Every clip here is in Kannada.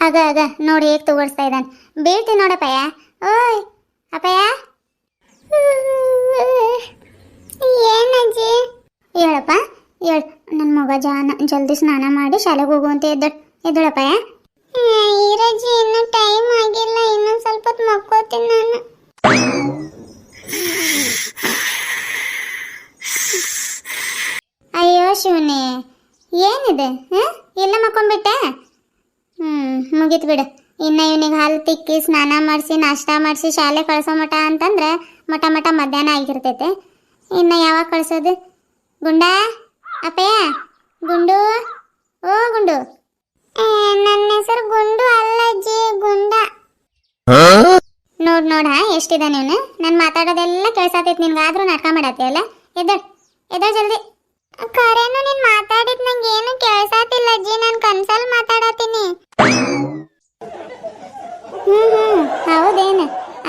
ಆಗ ಆಗ ನೋಡಿ ಹೇಗೆ ತಗೋಡಿಸ್ತಾ ಇದ್ದಾನೆ. ಬೀಳ್ತೀನಿ ನೋಡಪ್ಪಯ್ಯ. ಓಯ್, ಅಪ್ಪಯ್ಯ. ಏನಜ್ಜಿ ಹೇಳಪ್ಪ, ಹೇಳ. ನನ್ನ ಮಗ ಜಾನ, ಜಲ್ದಿ ಸ್ನಾನ ಮಾಡಿ ಶಾಲೆಗೆ ಹೋಗುವಂತೆ ಎದ್ದಳು ಎದ್ದಳಪ್ಪಯ್ಯ. ಈರಜ್ಜಿ ಇನ್ನೂ ಟೈಮ್ ಆಗಿಲ್ಲ. ಇನ್ನೊಂದು ಸ್ವಲ್ಪ ಹೊತ್ತು ಮಕ್ಕೋತೀನಿ ನಾನು ಅಯ್ಯೋ ಶಿವನೇ ಏನಿದೆ ಹ? ಎಲ್ಲ ಮಕ್ಕೊಂಡ್ಬಿಟ್ಟೆ ಹ್ಞೂ ಮುಗೀತು ಬಿಡು. ಇನ್ನ ಇವನಿಗೆ ಹಾಲು ತಿಕ್ಕಿ ಸ್ನಾನ ಮಾಡಿಸಿ, ನಾಷ್ಟ ಮಾಡಿಸಿ, ಶಾಲೆ ಕಳಿಸೋ ಮಠ ಅಂತಂದ್ರೆ ಮಠ ಮಠ ಮಧ್ಯಾಹ್ನ ಆಗಿರ್ತೈತೆ. ಇನ್ನ ಯಾವಾಗ ಕಳಿಸೋದು? ಗುಂಡ? ಅಪ್ಪಯ್ಯ? ಗುಂಡು? ಓ, ಗುಂಡು. ನನ್ನ ಹೆಸರು ಗುಂಡು ಅಲ್ಲ ಅಜ್ಜಿ, ಗುಂಡ. ನೋಡ್, ನೋಡ ಎಷ್ಟಿದ ನೀನು ನಾನು ಮಾತಾಡೋದೆಲ್ಲ ಕೇಳ್ಸಾತೈತಿ, ನಿನ್ಗಾದ್ರೂ ನಾಟಕ ಮಾಡತ್ತೀಯಲ್ಲ ಎದ್ದಳ್ ಎದ್ದಳ್ ಜಲ್ದಿ. ಕರೇನು, ನೀನ್ ಮಾತಾಡಿದ್ ನಂಗೆ ಏನು ಕೇಳ್ಸಾತಿಲ್ಲ ಅಜ್ಜಿ. ನಾನು ಕನ್ಸಲ್ ಮಾತಾಡತೀನಿ. ಹ್ಮ್ ಹ್ಮ್. ಹೌದೇನು?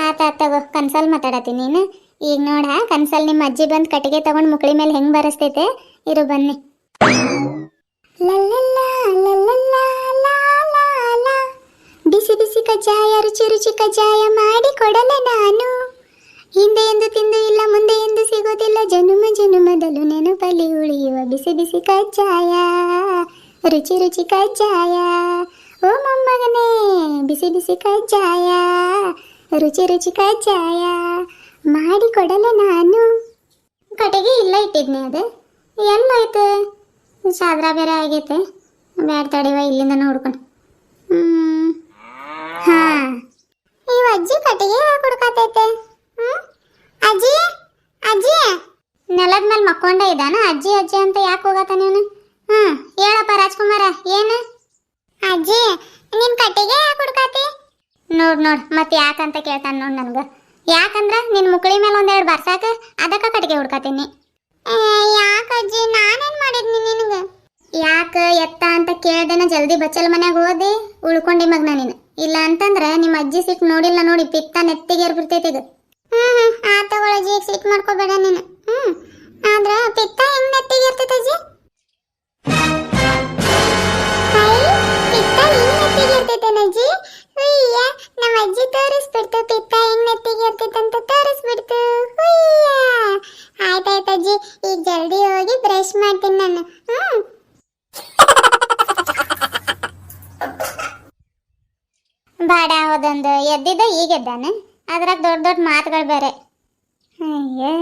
ಆತ ತಗೋ, ಕನ್ಸಲ್ ಮಾತಾಡತ್ತೀನಿ ನೀನು. ಈಗ ನೋಡ, ಕನ್ಸಲ್ ನಿಮ್ಮ ಅಜ್ಜಿ ಬಂದು ಕಟ್ಟಿಗೆ ತಗೊಂಡು ಮುಕ್ಳಿ ಮೇಲೆ ಹೆಂಗ್ ಬರಸ್ತೈತೆ? ಇರು ಬನ್ನಿ. ಬಿಸಿ ಬಿಸಿ ಕಜ್ಜಾಯ, ರುಚಿ ರುಚಿ ಕಜ್ಜಾಯ ಮಾಡಿ ಕೊಡಲೆ ನಾನು. ಹಿಂದೆ ಎಂದು ತಿಂದು ಇಲ್ಲ, ಮುಂದೆ ಎಂದು ಸಿಗೋದಿಲ್ಲ. ಜನುಮ ಜನುಮದಲ್ಲೂ ನೆನಪಲ್ಲಿ ಉಳಿಯುವ ಬಿಸಿ ಬಿಸಿ ಕಜ್ಜಾಯ, ರುಚಿ ರುಚಿ ಕಜ್ಜಾಯ. ಓ ಮೊಮ್ಮಗನೇ, ಬಿಸಿ ಬಿಸಿ ಕಜ್ಜಾಯ, ರುಚಿ ರುಚಿ ಕಜ್ಜಾಯ. ಮಾಡಿ ಕೊಡಲೆ ನಾನು. ಕಡೆಗೆ ಇಲ್ಲ ಇಟ್ಟಿದ್ನಿ ಅದು. ಎಲ್ಲಾಯ್ತು ಸಾದ್ರ ಬೇರೆ ಆಗೈತೆ. ಬ್ಯಾಡ ತಡೆಯುವ ಇಲ್ಲಿಂದ ನೋಡ್ಕೊಂಡು. ಹ್ಞೂ ಹಾಂ. ಈ ಅಜ್ಜಿ ಕಟ್ಟಿಗೆ ಹುಡ್ಕಾತೈತೆ ಹ್ಮ್ ಅಜ್ಜಿ ಅಜ್ಜಿ ನೆಲದ ಮೇಲೆ ಮಕ್ಕೊಂಡ ಇದ್ದಾನ? ಅಜ್ಜಿ ಅಜ್ಜಿ ಅಂತ ಯಾಕೆ ಹೋಗತ್ತ ನೀನು ಹ್ಮ್, ಹೇಳಪ್ಪ ರಾಜ್ಕುಮಾರ, ಏನು? ಅಜ್ಜಿ, ನಿನ್ ಕಟ್ಟಿಗೆ ಯಾಕೆ ಹುಡ್ಕಾತಿ? ನೋಡ್ ನೋಡ್ ಮತ್ತೆ ಯಾಕಂತ ಕೇಳ್ತಾನ ನೋಡ್ ನನ್ಗ. ಯಾಕಂದ್ರ ನಿನ್ ಮುಕ್ಳಿ ಮೇಲೆ ಒಂದೆರಡು ಬರ್ಸಾಕ ಅದಕ್ಕ ಕಟ್ಟಿಗೆ ಹುಡ್ಕಾತೀನಿ. ಯಾಕ ಅಜ್ಜಿ, ನಾನೇನ್ ಮಾಡಿದ್ನಿ ನಿನಗ? ಯಾಕ ಎತ್ತ ಅಂತ ಕೇಳ್ದೇನ ಜಲ್ದಿ ಬಚ್ಚಲ್ ಮನ್ಯಾಗ ಓದಿ ಉಳ್ಕೊಂಡಿ ಮಗ್ನ ನೀನು. ಇಲ್ಲ ಅಂತಂದ್ರ ನಿಮ್ಮ ಅಜ್ಜಿ ಸಿಟ್ ನೋಡಿಲ್ಲ ನೋಡಿ, ಪಿತ್ತ ನೆತ್ತಿಗೆ ಏರ್ಬಿಡ್ತೈತಿ ಇದು. ಹ್ಮ್ ಹ್ಮ್, ಆ ತಗೊಳಜ್ಜಿ ಸಿಟ್ ಮಾಡ್ಕೋಬೇಡ ನೀನು. ಹ್ಮ್. ಆದ್ರ ಪಿತ್ತ ಹೆಂಗ್ ನೆತ್ತಿಗೆ ಇರ್ತೈತೆ ಅಜ್ಜಿ ಪಿತ್ತ ಹೆಂಗ್ ನೆತ್ತಿಗೆ ಇರ್ತೈತೇನಜ್ಜಿ ಹುಯ್ಯ ನಮ್ಮ ಅಜ್ಜಿ ತೋರಿಸ್ಬಿಡ್ತು ಪಿತ್ತ ಹೆಂಗ್ ನೆತ್ತಿಗೆ ಇರ್ತೈತಂತ ತೋರಿಸ್ಬಿಡ್ತು. ಹುಯ್ಯ. ಆಯ್ತಾಯ್ತು ಅಜ್ಜಿ, ಈಗ ಜಲ್ದಿ ಹೋಗಿ ಬ್ರಷ್ ಮಾಡ್ತೀನಿ ನಾನು. ಹ್ಮ್. ಬಾಡ ಹೋದೊಂದು ಎದ್ದಿದ್ದ, ಈಗ ಎದ್ದಾನೆ. ಅದ್ರಾಗ ದೊಡ್ಡ ದೊಡ್ಡ ಮಾತುಗಳು ಬೇರೆ. ಅಯ್ಯೇ.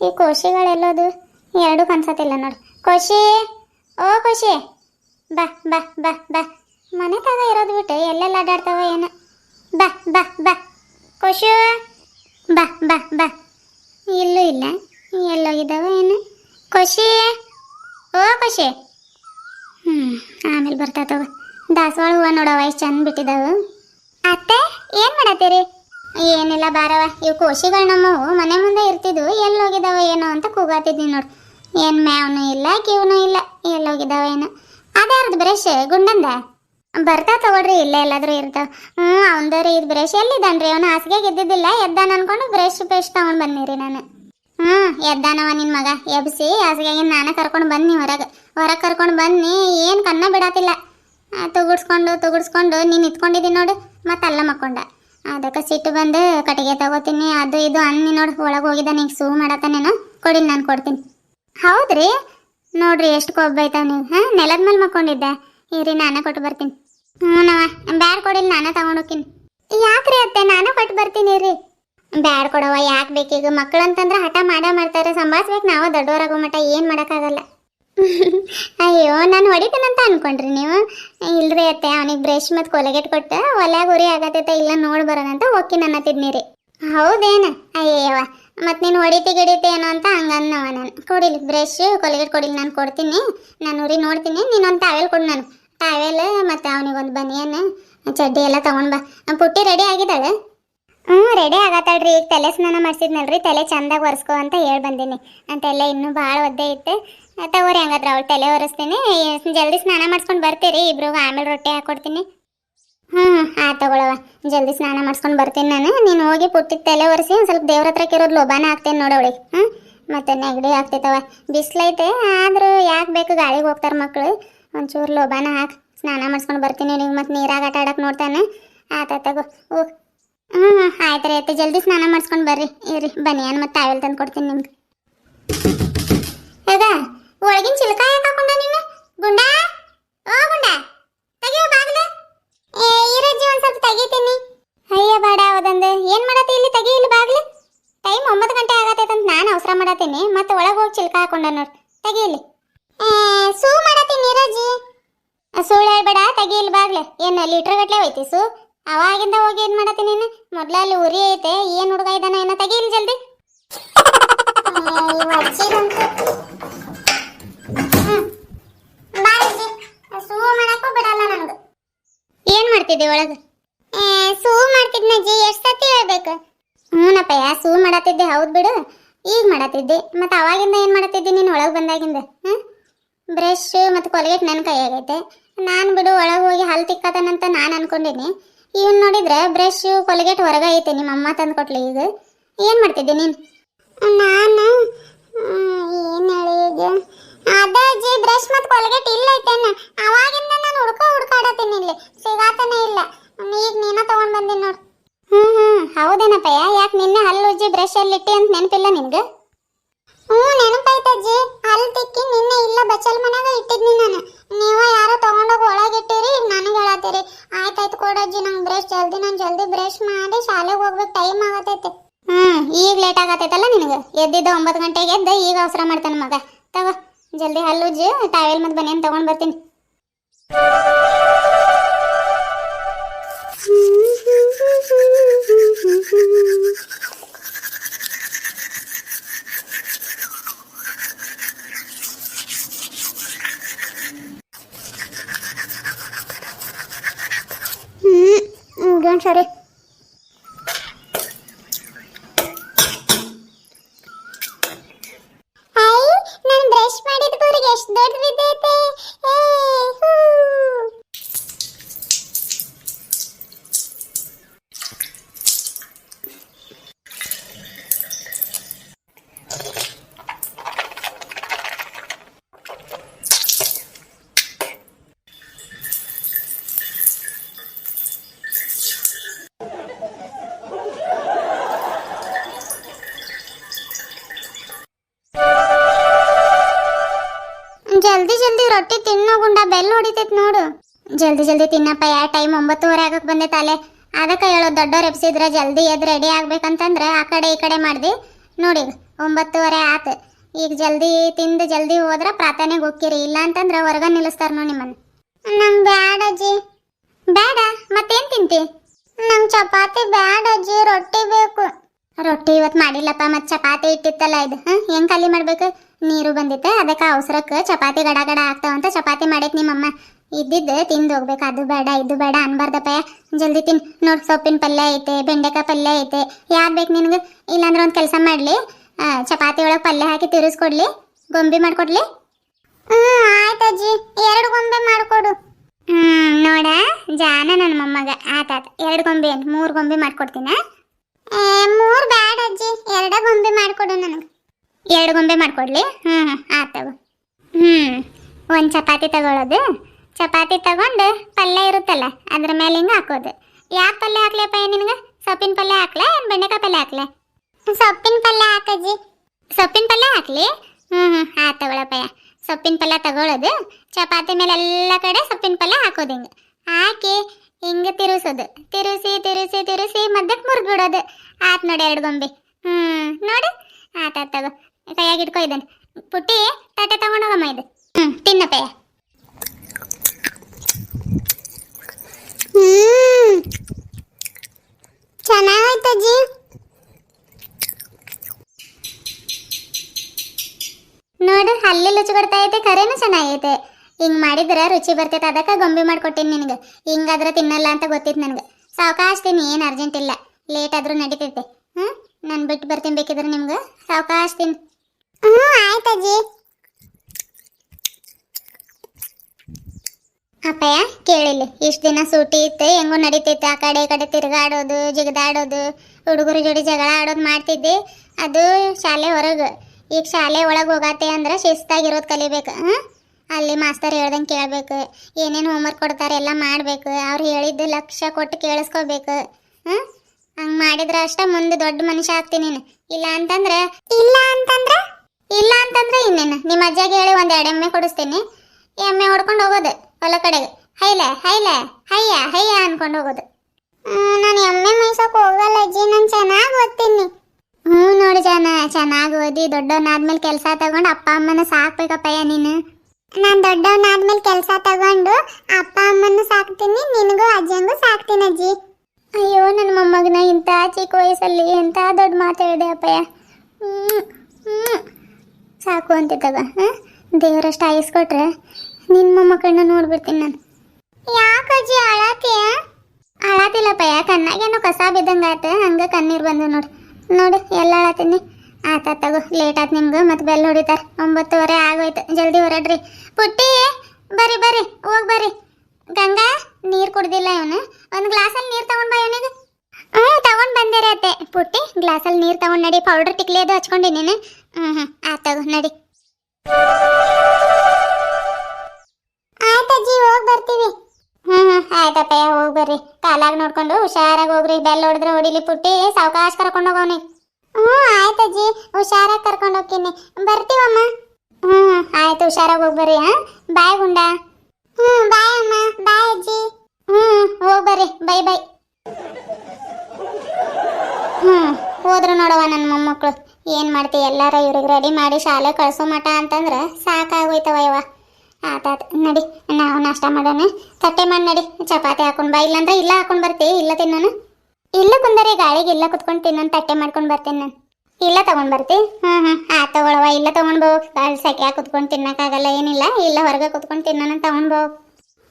ಈ ಕೋಶಿಗಳೆಲ್ಲೋದು ಎರಡು ಕನ್ಸತ್ತಿಲ್ಲ ನೋಡಿ. ಖುಷಿ? ಓ ಖುಷಿ. ಬಾ ಬಾ ಬಾ ಬಾ. ಮನೆ ತಾಗ ಇರೋದು ಬಿಟ್ಟು ಎಲ್ಲೆಲ್ಲ ಅಡ್ಡಾಡ್ತಾವ ಏನು. ಬಾ ಬಾ ಬಾ. ಖುಷಿ? ಬಾ ಬಾ ಬಾ. ಇಲ್ಲೂ ಇಲ್ಲ. ಎಲ್ಲೋಗಿದ್ದಾವ ಏನು. ಖುಷಿ? ಓ ಖುಷಿ. ಹ್ಞೂ ಆಮೇಲೆ ಬರ್ತಾತವ ದಾಸವಾಳ ಹೂವು ನೋಡವ ಎಷ್ಟು ಚಂದ ಬಿಟ್ಟಿದ್ದಾವೆ ಅತ್ತೆ, ಏನು ಮಾಡತ್ತೀರಿ? ಏನಿಲ್ಲ ಬಾರವ ಇವು ಕೋಶಿಗಳು ನಮ್ಮವು ಮನೆ ಮುಂದೆ ಇರ್ತಿದ್ವು. ಎಲ್ಲಿ ಹೋಗಿದಾವ ಏನೋ ಅಂತ ಕೂಗಾತಿದ್ದೀನಿ ನೋಡಿ. ಏನು ಮ್ಯಾವ್ನು ಇಲ್ಲ ಕಿವ್ನು ಇಲ್ಲ ಎಲ್ಲಿ ಏನು. ಅದ್ಯಾರ್ದು ಬ್ರಷ್? ಗುಂಡಂದ? ಬರ್ತಾ ತಗೊಳ್ರಿ, ಇಲ್ಲೇ ಎಲ್ಲಾದ್ರೂ ಇರ್ತಾವ. ಹ್ಞೂ ಅವಂದರಿ ಇದು ಬ್ರಷ್ ಎಲ್ಲಿದ್ದಾನ್ರಿ? ಅವನು ಹಾಸಿಗೆಗೆ ಗೆದ್ದಿದ್ದಿಲ್ಲ ಎದ್ದಾನ ಅನ್ಕೊಂಡು ಬ್ರಷ್ ಪೇಸ್ಟ್ ತಗೊಂಡು ಬಂದಿರಿ ನಾನು. ಹ್ಞೂ ಎದ್ದಾನವ ನಿನ್ನ ಮಗ, ಎಬ್ಸಿ, ಹಾಸಿಗೆಗೆ ನಾನೇ ಕರ್ಕೊಂಡು ಬನ್ನಿ ಹೊರಗೆ. ಹೊರಗೆ ಕರ್ಕೊಂಡು ಬನ್ನಿ ಏನು ಕನ್ನ ಬಿಡಾತಿಲ್ಲ. ತುಗುಡ್ಸ್ಕೊಂಡು ತುಗುಡ್ಸ್ಕೊಂಡು, ನೀನು ಇತ್ಕೊಂಡಿದ್ದೀನಿ ನೋಡು, ಮತ್ತೆ ಅಲ್ಲ ಮಕ್ಕೊಂಡ ಅದಕ್ಕೆ ಸಿಟ್ಟು ಬಂದು ಕಟ್ಟಿಗೆ ತಗೋತೀನಿ. ಅದು ಇದು ಅನ್ನಿ ನೋಡಿ, ಒಳಗೆ ಹೋಗಿದ್ದ ನೀವು ಸೂ ಮಾಡತ್ತಾನೇನೋ? ಕೊಡಿ, ನಾನು ಕೊಡ್ತೀನಿ. ಹೌದ್ರಿ? ನೋಡ್ರಿ, ಎಷ್ಟು ಕೊಬ್ಬೈತಾವ ನೀವು, ಹಾಂ? ನೆಲದ ಮೇಲೆ ಮಕ್ಕೊಂಡಿದ್ದೆ. ಇರಿ, ನಾನೇ ಕೊಟ್ಟು ಬರ್ತೀನಿ. ಹ್ಞೂ ಬ್ಯಾಡ್ ಕೊಡಿಲ್ಲ, ನಾನೇ ತಗೊಂಡೋಗ್ತೀನಿ. ಯಾಕ್ರಿ ಅತ್ತೆ, ನಾನೇ ಕೊಟ್ಟು ಬರ್ತೀನಿ ರೀ ಬ್ಯಾಡ್ ಕೊಡವ ಯಾಕೆ ಬೇಕೀಗ ಮಕ್ಕಳು ಅಂತಂದ್ರೆ ಹಠ ಮಾಡೇ ಮಾಡ್ತಾರೆ. ಸಂಭಾಳಿಸ್ಬೇಕು ನಾವು ದೊಡ್ಡವರಾಗೋ ಮಟ್ಟ ಏನು ಮಾಡೋಕ್ಕಾಗಲ್ಲ. ಅಯ್ಯೋ, ನಾನು ಹೊಡಿತೀನಂತ ಅನ್ಕೊಂಡ್ರಿ ನೀವು? ಇಲ್ರಿ ಅತ್ತೆ, ಅವನಿಗೆ ಬ್ರಷ್ ಮತ್ತು ಕೊಲೆಗೆಟ್ ಕೊಟ್ಟು ಒಲ್ಯಾಗ ಉರಿ ಆಗತ್ತೈತೆ, ಇಲ್ಲ ನೋಡಿ ಬರೋಣ ಅಂತ ಓಕೆ ಅನ್ನತ್ತಿದ್ನಿ ರೀ. ಹೌದೇನ? ಅಯ್ಯವ್ವ ಮತ್ತು ನೀನು ಹೊಡಿತಿ ಗಿಡಿತಿ ಏನೋ ಅಂತ ಹಂಗನ್ನವ ನಾನು. ಕೊಡಿಲಿ ಬ್ರಷ್, ಕೊಲೆಗೆಟ್ ಕೊಡಿಲಿ ನಾನು ಕೊಡ್ತೀನಿ. ನಾನು ಉರಿ ನೋಡ್ತೀನಿ, ನೀನೊಂದು ಟಾವೆಲ್ ಕೊಡು ನಾನು. ಟಾವೆಲ್ ಮತ್ತು ಅವನಿಗೊಂದು ಬನಿಯನ್, ಚಡ್ಡಿ ಎಲ್ಲ ತಗೊಂಡ್ ಬಾ. ಪುಟ್ಟಿ ರೆಡಿ ಆಗಿದ್ದಾಳೆ? ಹ್ಞೂ ರೆಡಿ ಆಗತ್ತಾಳ್ರಿ. ಈಗ ತಲೆ ಸ್ನಾನ ಮಾಡಿಸಿದ್ನಲ್ರಿ, ತಲೆ ಚಂದಾಗ ಒರೆಸ್ಕೊ ಅಂತ ಹೇಳಿ ಬಂದೀನಿ. ಅಂತೆಲ್ಲ ತಲೆ ಇನ್ನೂ ಭಾಳ ಒದ್ದೆ ಇತ್ತು ತಗೋರಿ ಹಂಗಾದ್ರೆ ಅವಳು ತಲೆ ಒರೆಸ್ತೀನಿ. ಜಲ್ದಿ ಸ್ನಾನ ಮಾಡಿಸ್ಕೊಂಡು ಬರ್ತೀರಿ, ಇಬ್ರಿಗೂ ಆಮೇಲೆ ರೊಟ್ಟಿ ಹಾಕ್ಕೊಡ್ತೀನಿ ಹ್ಞೂ ಆ ತಗೊಳವ ಜಲ್ದಿ ಸ್ನಾನ ಮಾಡಿಸ್ಕೊಂಡು ಬರ್ತೀನಿ ನಾನು. ನೀನು ಹೋಗಿ ಪುಟ್ಟಿಗೆ ತಲೆ ಒರೆಸಿ ಸ್ವಲ್ಪ ದೇವ್ರ ಹತ್ರಕ್ಕೆ ಇರೋದು ಲೋಬಾನ ಹಾಕ್ತೇನೆ ನೋಡವಳಿ ಹ್ಞೂ ಮತ್ತು ನೆಗಡಿ ಆಗ್ತೈತವ ಬಿಸಿಲೈತೆ, ಆದರೂ ಯಾಕೆ ಬೇಕು ಗಾಳಿಗೆ ಹೋಗ್ತಾರೆ ಮಕ್ಕಳು ಒಂಚೂರು ಲೋಬಾನ ಹಾಕಿ, ಸ್ನಾನ ಮಾಡಿಸ್ಕೊಂಡು ಬರ್ತೀನಿ ನಿಂಗೆ ಮತ್ತು ನೀರಾಗ ಆಟ ಆಡಕ್ಕೆ ನೋಡ್ತಾನೆ. ಆತ ತಗೋ ಓ ಹ್ಞೂ ಆಯ್ತು ರೀ, ಆಯ್ತು ಜಲ್ದಿ ಸ್ನಾನ ಮಾಡಿಸ್ಕೊಂಡು ಬರ್ರಿ. ಇರ್ರಿ ಏನು ಮತ್ತು ಆಯಿಲ್ ತಂದು ಕೊಡ್ತೀನಿ ನಿಮ್ಗೆ. ಒಳಗಿನ ಚಿಲ್ಕ ಯಾಕೆ ಹಾಕೊಂಡ ನೀನು? ಗುಂಡ? ಓ ಗುಂಡ, ತೆಗಿಯೋ ಬಾಗ್ಲೆ? ಏ, ಇರಜ್ಜಿ, ಒಂದು ಸ್ವಲ್ಪ ತೆಗಿತೀನಿ. ಅಯ್ಯ ಬಾಡ, ಹೌದಂದು. ಏನು ಮಾಡತ್ತಿ ಇಲ್ಲಿ ತೆಗಿ ಇಲ್ಲಿ ಬಾಗ್ಲು? ಟೈಮ್ ಒಂಬತ್ತು ಗಂಟೆ ಆಗತ್ತೈತೆ ಅಂತ ನಾನು ಅವಸರ ಮಾಡತ್ತೀನಿ. ಮತ್ತೆ ಒಳಗೆ ಹೋಗಿ ಚಿಲ್ಕ ಹಾಕೊಂಡ ನೋಡಿ. ತೆಗಿ ಇಲ್ಲಿ. ಸೂ ಮಾಡತ್ತೀನಿ ನೀರಜ್ಜಿ ಸುಳ್ಳು ಹೇಳ್ಬೇಡ ತೆಗಿ ಇಲ್ಲಿ ಬಾಗ್ಲೆ. ಏನು, ಲೀಟ್ರ್ ಗಟ್ಲೆ ಹೋಯ್ತಿ ಸು? ಅವಾಗಿಂದ ಹೋಗಿ ಏನು ಮಾಡತ್ತಿ ನೀನು? ಮೊದ್ಲ ಅಲ್ಲಿ ಉರಿ ಐತೆ. ಏನು ಹುಡುಗ ಇದಾನ ಏನೋ ತೆಗಿ ಇಲ್ಲಿ ಜಲ್ದಿ? ಏನ್ ಮಾಡ್ತಿದ್ದೆ ಏ ಸೂ ಮಾಡ್ತಿದ್ನಜ್ಜಿ ಎಷ್ಟು ಸತಿ ಹೇಳ್ಬೇಕು? ಹ್ಞೂನಪ್ಪಯ್ಯ ಸೂ ಮಾಡತ್ತಿದ್ದೆ ಹೌದು ಬಿಡು. ಈಗ ಮಾಡತ್ತಿದ್ದೆ ಮತ್ತೆ ಅವಾಗಿಂದ ಏನು ಮಾಡತ್ತಿದ್ದೆ ನೀನು ಒಳಗೆ ಬಂದಾಗಿಂದ ಹಾಂ ಬ್ರಷ್ ಮತ್ತು ಕೊಲ್ಗೇಟ್ ನನ್ನ ಕೈಯಾಗೈತೆ. ನಾನು ಬಿಡು ಒಳಗೆ ಹೋಗಿ ಹಲ್ ತಿಕ್ಕತಾನಂತ ನಾನು ಅನ್ಕೊಂಡಿನಿ. ಇವನ್ ನೋಡಿದ್ರೆ ಬ್ರಷ್ ಕೊಲ್ಗೇಟ್ ಹೊರಗೆ ಐತೆ ನಿಮ್ಮ ಅಮ್ಮ ತಂದು ಕೊಟ್ಲಿ ಈಗ. ಏನು ಮಾಡ್ತಿದ್ದೆ ನೀನು? ನಾನು ಏನು ಅದ ಅದಾಜಿ ಬ್ರಷ್ ಮತ್ತು ಕೊಲ್ಗೇಟ್ ಇಲ್ಲ ಐತೇನ ಅವಾಗಿಂದ ಹುಡ್ಕ ಹುಡ್ಕಾಡತ್ತೀನಿ ಇಲ್ಲಿ. ಸಿಗಾತನೇ ಇಲ್ಲ. ಈಗ ನೀನ ತಗೊಂಡ್ ಬಂದಿನಿ ನೋಡು. ಹ್ಮ್ ಹ್ಮ್. ಹೌದೇನಪ್ಪಯ್ಯ? ಯಾಕೆ ನಿನ್ನೆ ಹಲ್ಲು ಉಜ್ಜಿ ಬ್ರಷ್ ಅಲ್ಲಿ ಇಟ್ಟಿ ಅಂತ ನೆನಪಿಲ್ಲ ನಿನ್ಗೆ? ಹ್ಞೂ ನೆನಪಾಯ್ತಜ್ಜಿ ಹಲ್ಲು ತಿಕ್ಕಿ ನಿನ್ನೆ ಇಲ್ಲ ಬಚ್ಚಲ್ ಮನ್ಯಾಗ ಇಟ್ಟಿದ್ನಿ ನಾನು. ನೀವ ಯಾರೋ ತಗೊಂಡೋಗಿ ಒಳಗಿಟ್ಟಿರಿ ನನಗೆ ಹೇಳತ್ತೀರಿ ಆಯ್ತಾಯ್ತು ಕೊಡಜ್ಜಿ ನಂಗೆ ಬ್ರಷ್ ಜಲ್ದಿ, ನಾನು ಜಲ್ದಿ ಬ್ರಷ್ ಮಾಡಿ ಶಾಲೆಗೆ ಹೋಗ್ಬೇಕು ಟೈಮ್ ಆಗತೈತೆ. ಹ್ಮ್, ಈಗ ಲೇಟ್ ಆಗತೈತಲ್ಲ ನಿನಗೆ? ಎದ್ದಿದ್ದ ಒಂಬತ್ತು ಗಂಟೆಗೆ ಎದ್ದ, ಈಗ ಅವಸರ ಮಾಡ್ತಾನೆ ಮಗ. ತಗೋ, ಜಲ್ದಿ ಹಲ್ಲುಜ್ಜಿ ಟಾವೆಲ್ ಮತ್ತು ಬನಿಯನ್ ತಗೊಂಡು ಬರ್ತೀನಿ. ಜಲ್ದಿ ಜಲ್ದಿ ರೊಟ್ಟಿ ತಿನ್ನೋ ಗುಂಡ ಬೆಲ್ ಹೊಡಿತೈತ್ ನೋಡು. ಜಲ್ದಿ ಜಲ್ದಿ ತಿನ್ನಪ್ಪ, ಯಾ ಟೈಮ್ ಒಂಬತ್ತುವರೆ ಆಗಕ್ ಬಂದೆ ತಾಲೆ ಅದಕ್ಕೆ ಹೇಳೋ ದೊಡ್ಡವ್ರು ಎಬ್ಸಿದ್ರೆ ಜಲ್ದಿ ಎದ್ ರೆಡಿ ಆಗ್ಬೇಕಂತಂದ್ರೆ ಆ ಕಡೆ ಈ ಕಡೆ ಮಾಡ್ದಿ. ನೋಡಿ ಒಂಬತ್ತುವರೆ ಆತು. ಈಗ ಜಲ್ದಿ ತಿಂದು ಜಲ್ದಿ ಹೋದ್ರೆ ಪ್ರಾರ್ಥನೆಗೆ ಹೋಗ್ಕಿರಿ ಇಲ್ಲ ಅಂತಂದ್ರೆ ಹೊರಗ ನಿಲ್ಲಿಸ್ತಾರ ನೋಡಿ ನಿಮ್ಮನ್ನ. ನಂಗೆ ಬ್ಯಾಡ ಅಜ್ಜಿ. ಬೇಡ ಮತ್ತೇನ್ ತಿಂತಿ? ನಂಗೆ ಚಪಾತಿ ಬ್ಯಾಡ ಅಜ್ಜಿ, ರೊಟ್ಟಿ ಬೇಕು. ರೊಟ್ಟಿ ಇವತ್ತು ಮಾಡಿಲ್ಲಪ್ಪ, ಮತ್ತೆ ಚಪಾತಿ ಇಟ್ಟಿತ್ತಲ್ಲ ಇದು. ಹಾಂ? ಹೆಂಗೆ ಖಾಲಿ ಮಾಡ್ಬೇಕು? ನೀರು ಬಂದಿತ್ತು, ಅದಕ್ಕೆ ಅವಸರಕ್ಕೆ ಚಪಾತಿ ಗಡ ಗಡ ಆಗ್ತಾವಂತ ಚಪಾತಿ ಮಾಡೈತೆ ನಿಮ್ಮಮ್ಮ. ಇದ್ದಿದ್ದು ತಿಂದು ಹೋಗ್ಬೇಕು, ಅದು ಬೇಡ, ಇದು ಬೇಡ ಅನ್ಬಾರ್ದಪ್ಪ ಜಲ್ದಿ ತಿನ್, ನೋಡಿ ಸೊಪ್ಪಿನ ಪಲ್ಯ ಐತೆ, ಬೆಂಡೆಕಾಯಿ ಪಲ್ಯ ಐತೆ, ಯಾರು ಬೇಕು ನಿನಗೆ? ಇಲ್ಲಾಂದ್ರೆ ಒಂದು ಕೆಲಸ ಮಾಡಲಿ ಚಪಾತಿ ಒಳಗೆ ಪಲ್ಯ ಹಾಕಿ ತಿರ್ಸ್ಕೊಡ್ಲಿ, ಗೊಂಬೆ ಮಾಡಿಕೊಡ್ಲಿ. ಹ್ಞೂ ಆಯ್ತು ಅಜ್ಜಿ, ಎರಡು ಗೊಂಬೆ ಮಾಡಿಕೊಡು. ಹ್ಞೂ ನೋಡ, ಜಾನ ನನ್ನ ಮೊಮ್ಮಗ. ಆತಾತ ಎರಡು ಗೊಂಬೆ, ಮೂರು ಗೊಂಬೆ ಮಾಡಿಕೊಡ್ತೀನ? ಮೂರು ಬ್ಯಾಡ ಅಜ್ಜಿ, ಎರಡ ಗೊಂಬೆ ಮಾಡಿಕೊಡು ನನಗೆ. ಎರಡು ಗೊಂಬೆ ಮಾಡ್ಕೊಡ್ಲಿ? ಹ್ಞೂ ಆತವ ಹ್ಞೂ ಒಂದು ಚಪಾತಿ ತಗೊಳ್ಳೋದು ಚಪಾತಿ ತಗೊಂಡು ಪಲ್ಯ ಇರುತ್ತಲ್ಲ ಅದ್ರ ಮೇಲೆ ಹಿಂಗೆ ಹಾಕೋದು. ಯಾವ ಪಲ್ಯ ಹಾಕ್ಲಪ್ಪ ನಿನಗೆ? ಸೊಪ್ಪಿನ ಪಲ್ಯ ಹಾಕ್ಲಾ ಏನು ಬೆಂಡೆಕಾಯಿ ಪಲ್ಯ ಹಾಕ್ಲೆ? ಸೊಪ್ಪಿನ ಪಲ್ಯ ಹಾಕಜ್ಜಿ. ಸೊಪ್ಪಿನ ಪಲ್ಯ ಹಾಕ್ಲಿ? ಹ್ಞೂ ಹ್ಞೂ ಆ ತಗೊಳಪ್ಪಯ್ಯ ಸೊಪ್ಪಿನ ಪಲ್ಯ ತಗೊಳ್ಳೋದು ಚಪಾತಿ ಮೇಲೆ ಎಲ್ಲ ಕಡೆ ಸೊಪ್ಪಿನ ಪಲ್ಯ ಹಾಕೋದು ಹಿಂಗೆ. ಹಾಕಿ ಹಿಂಗೆ ತಿರುಸೋದು. ತಿರುಸಿ ತಿರುಸಿ ತಿರುಸಿ ಮಧ್ಯಕ್ಕೆ ಮುರಿದು ಬಿಡೋದು. ಆತ್ ನೋಡಿ ಎರಡು ಗೊಂಬೆ. ಹ್ಞೂ ನೋಡು. ಆತ ತಗೋ. ಕೈಯಾಗಿ ಇಟ್ಕೊ ಇದ್ದಾನೆ ಪುಟ್ಟಿ ತಟ್ಟೆ ತಗೊಂಡೋಗಮ್ಮ ಇದು. ಹ್ಞೂ ತಿನ್ನಪ್ಪಯ್ಯ ಹ್ಮ್. ಚೆನ್ನಾಗೈತಜ್ಜಿ ನೋಡು ಅಲ್ಲಿ ಲುಚ್ಕೊಡ್ತಾ ಐತೆ ಕರೇನು ಚೆನ್ನಾಗೈತೆ ಹಿಂಗ್ ಮಾಡಿದ್ರೆ ರುಚಿ ಬರ್ತೈತೆ ಅದಕ್ಕೆ ಗೊಂಬೆ ಮಾಡ್ಕೊಟ್ಟಿನಿ ನಿನಗೆ. ಹಿಂಗಾದ್ರೆ ತಿನ್ನಲ್ಲ ಅಂತ ಗೊತ್ತಿತ್ತು ನನಗೆ. ಸಾವಕಾಶ ತಿನ್ನಿ ಏನು ಅರ್ಜೆಂಟ್ ಇಲ್ಲ. ಲೇಟ್ ಆದರೂ ನಡೀತೈತೆ. ಹ್ಞೂ ನಾನು ಬಿಟ್ಟು ಬರ್ತೀನಿ ಬೇಕಿದ್ರೆ ನಿಮ್ಗೆ. ಸಾವಕಾಶ್ತೀನಿ ತಿನ್ ಹ್ಞೂ ಆಯ್ತಜ್ಜಿ ಅಪ್ಪಯ್ಯ ಕೇಳಿಲ್ಲ. ಇಷ್ಟು ದಿನ ಸೂಟಿ ಇತ್ತು ಹೆಂಗೂ ನಡೀತೈತೆ. ಆ ಕಡೆ ಈ ಕಡೆ ತಿರುಗಾಡೋದು ಜಿಗದಾಡೋದು ಹುಡುಗರ ಜೋಡಿ ಜಗಳ ಆಡೋದು ಮಾಡ್ತಿದ್ದೆ. ಅದು ಶಾಲೆ ಹೊರಗೆ. ಈಗ ಶಾಲೆ ಒಳಗೆ ಹೋಗತ್ತೆ ಅಂದ್ರೆ ಶಿಸ್ತಾಗಿರೋದು ಕಲಿಬೇಕು ಅಲ್ಲಿ ಮಾಸ್ತರ್ ಹೇಳ್ದಂಗೆ ಕೇಳಬೇಕು. ಏನೇನು ಹೋಮ್ವರ್ಕ್ ಕೊಡ್ತಾರೆ ಎಲ್ಲ ಮಾಡಬೇಕು. ಅವ್ರು ಹೇಳಿದ್ದು ಲಕ್ಷ್ಯ ಕೊಟ್ಟು ಕೇಳಿಸ್ಕೋಬೇಕು ಹಾಂ ಹಂಗೆ ಮಾಡಿದ್ರೆ ಅಷ್ಟ ಮುಂದೆ ದೊಡ್ಡ ಮನುಷ್ಯ ಆಗ್ತೀನಿ ನೀನು. ಇಲ್ಲ ಅಂತಂದ್ರ ಇಲ್ಲ ಅಂತಂದ್ರ ಇಲ್ಲ ಅಂತಂದ್ರ ಇನ್ನೇನು. ನಿಮ್ಮ ಅಜ್ಜಾಗೆ ಹೇಳಿ ಒಂದು ಎರಡು ಎಮ್ಮೆ ಕೊಡಿಸ್ತೀನಿ. ಎಮ್ಮೆ ಹೊಡ್ಕೊಂಡು ಹೋಗೋದು ಹೊಲ ಕಡೆಗೆ. ಹೈಲೆ ಹೈಲೆ ಹಯ್ಯ ಹಯ್ಯ ಅನ್ಕೊಂಡು ಹೋಗೋದು. ನಾನು ಎಮ್ಮೆ ಮೈಸೋಕೆ ಹೋಗಲ್ಲ ಅಜ್ಜಿ, ನಾನು ಚೆನ್ನಾಗಿ ಓದ್ತೀನಿ. ಹ್ಞೂ ನೋಡಿ ಜನ, ಚೆನ್ನಾಗಿ ಓದಿ, ದೊಡ್ಡವನಾದ್ಮೇಲೆ ಕೆಲಸ ತಗೊಂಡು ಅಪ್ಪ ಅಮ್ಮನ ಸಾಕ್ಬೇಕಪ್ಪಯ್ಯ ನೀನು. ನಾನು ದೊಡ್ಡವನಾದ್ಮೇಲೆ ಕೆಲಸ ತಗೊಂಡು ಅಪ್ಪ ಅಮ್ಮನ ಸಾಕ್ತೀನಿ, ನಿನಗೂ ಅಜ್ಜಂಗೂ ಸಾಕ್ತೀನಿ ಅಜ್ಜಿ. ಅಯ್ಯೋ ನನ್ನ ಮೊಮ್ಮಗನ ಇಂಥ ಚಿಕ್ಕ ವಯಸ್ಸಲ್ಲಿ ಎಂಥ ದೊಡ್ಡ ಮಾತು ಹೇಳಿದೆ ಅಪ್ಪಯ್ಯ. ಹ್ಮ್. ಸಾಕು ಅಂತಿದ್ದವ ಹಾಂ? ದೇವರಷ್ಟು ಆಯಿಸ್ಕೊಟ್ರೆ ನಿನ್ನ ಮೊಮ್ಮಕ್ಕಳನ್ನ ನೋಡ್ಬಿಡ್ತೀನಿ ನಾನು. ಯಾಕಜ್ಜಿ ಅಳಾತಿಯ ಅಳಾತಿಲ್ಲಪ್ಪಯ್ಯ ಕಣ್ಣಾಗೇನೋ ಕಸ ಬಿದ್ದಂಗೆ ಆಯ್ತು ಹಂಗೆ ಕಣ್ಣೀರು ಬಂದು ನೋಡಿ. ನೋಡಿ, ಎಲ್ಲ ಅಳತೀನಿ. ಆತ, ತಗೋ ಲೇಟ್ ಆಯ್ತು ನಿಮ್ಗೆ, ಮತ್ತೆ ಬೆಲ್ ಹೊಡಿತಾರೆ. ಒಂಬತ್ತುವರೆ ಆಗೋಯ್ತು. ಜಲ್ದಿ ಹೊರಡ್ರಿ. ಪುಟ್ಟಿ, ಬರ್ರಿ ಬರ್ರಿ, ಹೋಗಿ ಬರ್ರಿ. ಗಂಗಾ, ನೀರು ಕುಡ್ದಿಲ್ಲ ಇವನು. ಒಂದು ಗ್ಲಾಸಲ್ಲಿ ನೀರು ತಗೊಂಡ್ ಬಾ ಇವನಿಗೆ ಹ್ಞೂ ತಗೊಂಡ್ ಬಂದಿರ ಅತ್ತೆ ಪುಟ್ಟಿ ಗ್ಲಾಸಲ್ಲಿ ನೀರು ತಗೊಂಡು ನಡಿ ಪೌಡರ್ ಟಿಕ್ಲಿ ಅದು ಹಚ್ಕೊಂಡಿ ನೀನು. ಹ್ಞೂ ಹ್ಞೂ ಆಯ್ತು ತಗೋ, ನಡಿ. ಆಯ್ತಜ್ಜಿ, ಹೋಗಿ ಬರ್ತೀವಿ. ಹ್ಞೂ ಹ್ಞೂ ಆಯ್ತಪ್ಪಯ್ಯ, ಹೋಗಿ ಬರ್ರಿ. ಕಾಲಾಗ ನೋಡ್ಕೊಂಡು ಹುಷಾರಾಗಿ ಹೋಗ್ರಿ. ಬೆಲ್ ಹೊಡೆದ್ರೆ ಹೊಡಿಲಿ ಪುಟ್ಟಿ, ಸಾವಕಾಶ ಕರ್ಕೊಂಡು ಹೋಗೋನಿ ಹ್ಞೂ ಆಯ್ತಜ್ಜಿ, ಹುಷಾರಾಗಿ ಕರ್ಕೊಂಡು ಹೋಗ್ತೀನಿ. ಬರ್ತೀವಮ್ಮ? ಹ್ಞೂ ಆಯ್ತು, ಹುಷಾರಾಗಿ ಹೋಗಿ ಬರ್ರಿ, ಹಾಂ? ಬಾಯ್ ಗುಂಡ. ಹ್ಞೂ ಬಾಯ್ ಅಮ್ಮ, ಬಾಯ್ ಅಜ್ಜಿ. ಹ್ಞೂ ಹೋಗಿ ಬರ್ರಿ, ಬೈ ಬೈ. ಹ್ಞೂ ಹೋದ್ರು ನೋಡವ್ವ ನನ್ನ ಮೊಮ್ಮಕ್ಕಳು ಏನು ಮಾಡ್ತಿ ಎಲ್ಲಾರ ಇವ್ರಿಗೆ ರೆಡಿ ಮಾಡಿ ಶಾಲೆ ಕಳ್ಸೋ ಮಟ ಅಂತಂದ್ರೆ ಸಾಕಾಗೋಯ್ತವ ಯವ್ವ ಆತಾತ ನಡಿ, ನಾವು ನಾಷ್ಟ ಮಾಡೋಣ. ತಟ್ಟೆ ಮಾಡಿ ನಡಿ, ಚಪಾತಿ ಹಾಕೊಂಡು ಬಾ. ಇಲ್ಲಾಂದ್ರೆ ಇಲ್ಲ ಹಾಕೊಂಡು ಬರ್ತೀವಿ ಇಲ್ಲ ತಿನ್ನೋಣ. ಇಲ್ಲ ಕುಂದರಿ, ಗಾಳಿಗೆ ಇಲ್ಲ ಕುತ್ಕೊಂಡು ತಿನ್ನೋಣ, ತಟ್ಟೆ ಮಾಡ್ಕೊಂಡು ಬರ್ತೀನಿ ನಾನು. ಇಲ್ಲ ತಗೊಂಡ್ ಬರ್ತಿ? ಹ್ಞೂ ಹ್ಞೂ ಆ ತಗೊಳವ ಇಲ್ಲ ತಗೊಂಡ್ ಗಾಳಿ ಸೆಕೆ ಕುತ್ಕೊಂಡು ತಿನ್ನಕ್ಕಾಗಲ್ಲ ಏನಿಲ್ಲ. ಇಲ್ಲ ಹೊರಗೆ ಕುತ್ಕೊಂಡು ತಿನ್ನೋಣ, ತಗೊಂಡ್ ಹೋಗ್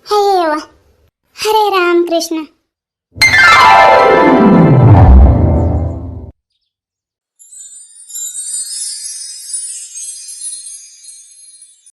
ಅಯ್ಯವ್ವ ಹರೇ ರಾಮ್ ಕೃಷ್ಣ